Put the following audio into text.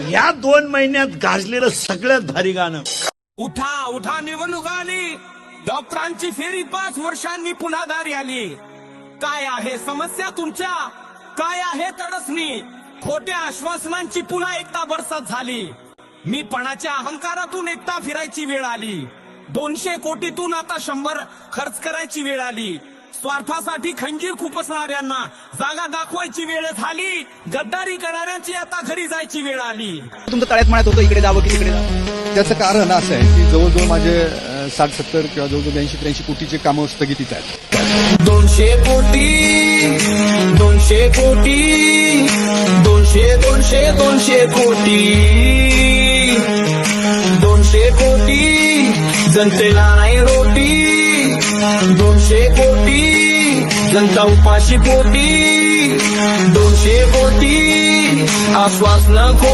या दोन महिन्यात गाजलेलं सगळ्यात भारी गाणं. उठा उठा निवडणूक आली. डॉक्टरांची फेरी पाच वर्षांनी पुन्हा दारी आली. काय आहे समस्या तुमच्या? काय आहे तडसणी? खोट्या आश्वासनांची पुन्हा एकता बरसात झाली. मी पणाच्या अहंकारातून एकता फिरायची वेळ आली. दोनशे कोटीतून आता शंभर खर्च करायची वेळ आली. स्वार्थासाठी खंजीर खुपसणाऱ्यांना जागा दाखवायची वेळ झाली. गद्दारी करणाऱ्यांची आता घरी जायची वेळ आली. तुमचं तळ्यात म्हणत होतं इकडे जावं की तिकडे जावं? त्याचं कारण असं आहे की जवळजवळ माझे साठ सत्तर किंवा जवळजवळ ब्याऐंशी त्र्याऐंशी कोटीचे कामं स्थगितीत आहेत. दोनशे कोटी दोनशे कोटी दोनशे दोनशे दोनशे कोटी. दोनशे कोटी जनतेला नाही रोटी. दोनशे कोटी जनता उपाशी पोटी. दोनशे कोटी आश्वासन